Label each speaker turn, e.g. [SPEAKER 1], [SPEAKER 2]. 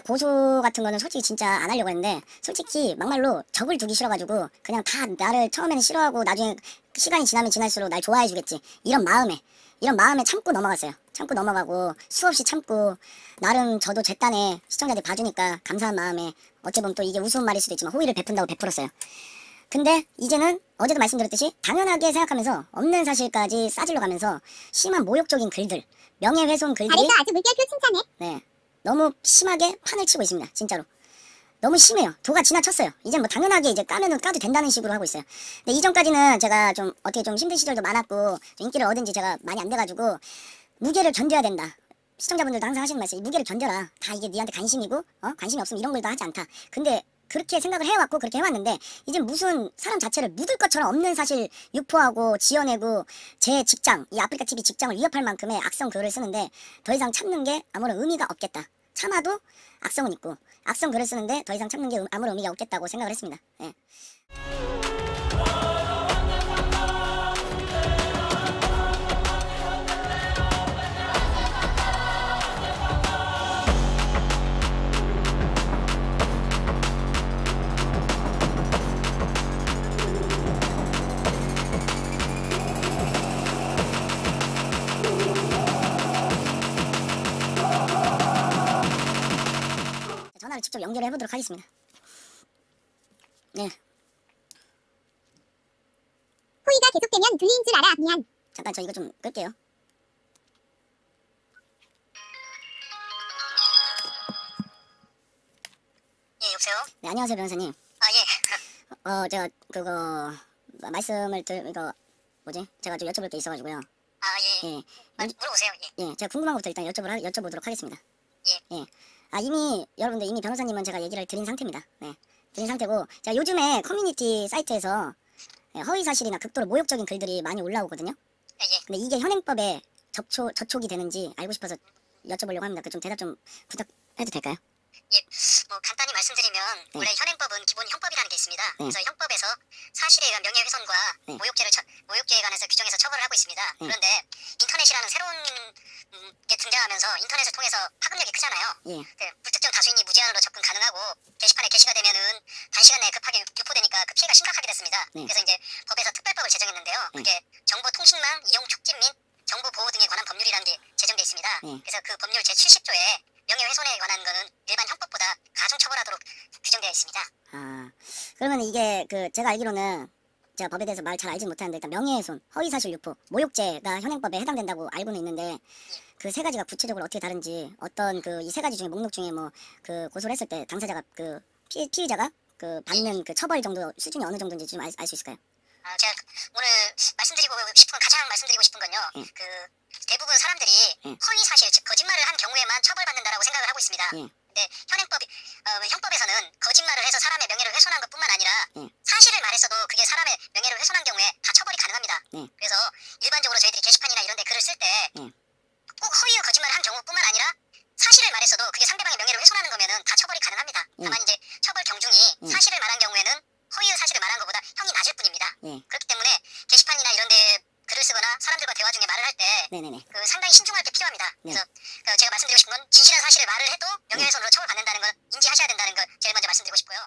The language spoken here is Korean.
[SPEAKER 1] 고소 같은 거는 솔직히 진짜 안 하려고 했는데 솔직히 막말로 적을 두기 싫어가지고 그냥 다 나를 처음에는 싫어하고 나중에 시간이 지나면 지날수록 날 좋아해 주겠지 이런 마음에 이런 마음에 참고 넘어갔어요 참고 넘어가고 수없이 참고 나름 저도 제 딴에 시청자들이 봐주니까 감사한 마음에 어찌 보면 또 이게 우스운 말일 수도 있지만 호의를 베푼다고 베풀었어요 근데 이제는 어제도 말씀드렸듯이 당연하게 생각하면서 없는 사실까지 싸질러 가면서 심한 모욕적인 글들 명예훼손 글들이
[SPEAKER 2] 아주 물결표 칭찬해.
[SPEAKER 1] 네. 너무 심하게 판을 치고 있습니다. 진짜로. 너무 심해요. 도가 지나쳤어요. 이제 뭐 당연하게 이제 까면은 까도 된다는 식으로 하고 있어요. 근데 이전까지는 제가 좀 어떻게 좀 힘든 시절도 많았고 좀 인기를 얻은 지 제가 많이 안 돼가지고 무게를 견뎌야 된다. 시청자분들도 항상 하시는 말씀, 무게를 견뎌라. 다 이게 니한테 관심이고, 어? 관심이 없으면 이런 걸도 하지 않다. 근데 그렇게 생각을 해왔고 그렇게 해왔는데 이제 무슨 사람 자체를 묻을 것처럼 없는 사실 유포하고 지어내고 제 직장 이 아프리카 TV 직장을 위협할 만큼의 악성 글을 쓰는데 더 이상 참는 게 아무런 의미가 없겠다. 참아도 악성은 있고 악성 글을 쓰는데 더 이상 참는 게 음- 아무런 의미가 없겠다고 생각을 했습니다. 예. 직접 연결해 보도록 하겠습니다. 네,
[SPEAKER 2] 호의가 계속되면 불리인 줄 알아. 미안.
[SPEAKER 1] 잠깐 저 이거 좀 끌게요.
[SPEAKER 3] 예, 여보세요?
[SPEAKER 1] 네, 안녕하세요 변호사님.
[SPEAKER 3] 아, 예.
[SPEAKER 1] 어 제가 그거 마- 말씀을 들 이거 뭐지? 제가 좀 여쭤볼 게 있어 가지고요.
[SPEAKER 3] 아, 예.
[SPEAKER 1] 예,
[SPEAKER 3] 아, 물어보세요. 예.
[SPEAKER 1] 예, 제가 궁금한 것부터 일단 여쭤보라, 여쭤보도록 하겠습니다.
[SPEAKER 3] 예.
[SPEAKER 1] 예. 아, 이미, 여러분들 이미 변호사님은 제가 얘기를 드린 상태입니다. 네. 드린 상태고, 제가 요즘에 커뮤니티 사이트에서 예, 허위 사실이나 극도로 모욕적인 글들이 많이 올라오거든요.
[SPEAKER 3] 예, 예.
[SPEAKER 1] 근데 이게 현행법에 접촉, 저촉이 되는지 알고 싶어서 여쭤보려고 합니다. 그 좀 대답 좀 부탁해도 될까요?
[SPEAKER 3] 예. 뭐 간단히 말씀드리면
[SPEAKER 1] 네.
[SPEAKER 3] 원래 현행법은 기본 형법이라는 게 있습니다.
[SPEAKER 1] 네.
[SPEAKER 3] 그래서 형법에서 사실에 의한 명예훼손과
[SPEAKER 1] 네.
[SPEAKER 3] 모욕죄를 처, 모욕죄에 관해서 규정해서 처벌을 하고 있습니다.
[SPEAKER 1] 네.
[SPEAKER 3] 그런데 인터넷이라는 새로운 음, 게 등장하면서 인터넷을 통해서 파급력이 크잖아요.
[SPEAKER 1] 예.
[SPEAKER 3] 그 불특정 다수인이 무제한으로 접근 가능하고 게시판에 게시가 되면은 단시간 내에 급하게 유포되니까 그 피해가 심각하게 됐습니다.
[SPEAKER 1] 네.
[SPEAKER 3] 그래서 이제 법에서 특별법을 제정했는데요.
[SPEAKER 1] 네.
[SPEAKER 3] 그게 정보통신망 이용 촉진 및 정보 보호 등에 관한 법률이라는 게 제정돼 있습니다.
[SPEAKER 1] 네.
[SPEAKER 3] 그래서 그 법률 제 70조에 명예훼손에 관한 거는 일반 형법보다 가중 처벌하도록 규정되어 있습니다.
[SPEAKER 1] 아, 그러면 이게 그 제가 알기로는 제가 법에 대해서 말 잘 알지 못하는데 일단 명예훼손, 허위사실 유포, 모욕죄가 현행법에 해당된다고 알고는 있는데 그 세 가지가 구체적으로 어떻게 다른지 어떤 그 이 세 가지 중에 목록 중에 뭐 그 고소를 했을 때 당사자가 그 피, 피의자가 그 받는 그 처벌 정도 수준이 어느 정도인지 좀 알 수 있을까요?
[SPEAKER 3] 아, 제가 오늘 말씀드리고 싶은 건 가장 말씀드리고 싶은 건요.
[SPEAKER 1] 예.
[SPEAKER 3] 그 대부분 사람들이
[SPEAKER 1] 예.
[SPEAKER 3] 허위 사실, 즉 거짓말을 한 경우에만 처벌받는다라고 생각을 하고 있습니다.
[SPEAKER 1] 예.
[SPEAKER 3] 근데 현행법 어, 형법에서는 거짓말을 해서 사람의 명예를 훼손한 것뿐만 아니라
[SPEAKER 1] 예.
[SPEAKER 3] 사람의 명예를 훼손한 경우에 다 처벌이 가능합니다.
[SPEAKER 1] 예.
[SPEAKER 3] 그래서 일반적으로 저희들이 게시판이나 이런 데 글을 쓸 때꼭
[SPEAKER 1] 예.
[SPEAKER 3] 허위와 거짓말을 한 경우뿐만 아니라 사실을 말했어도 그게 상대방의 명예를 훼손하는 거면은 다 처벌이 가능합니다.
[SPEAKER 1] 예.
[SPEAKER 3] 다만 이제 처벌 경중이
[SPEAKER 1] 예.
[SPEAKER 3] 사실을 말한 경우에는 허위의 사실을 말한 것보다 형이 낮을 뿐입니다.
[SPEAKER 1] 예.
[SPEAKER 3] 그렇기 때문에 게시판이나 이런 데 글을 쓰거나 사람들과 대화 중에 말을 할 때. 그 상당히 신중할 게 필요합니다.
[SPEAKER 1] 네.
[SPEAKER 3] 그래서 그 제가 말씀드리고 싶은 건 진실한 사실을 말을 해도 명예훼손으로 처벌받는다는 걸 인지하셔야 된다는 걸 제일 먼저 말씀드리고 싶고요.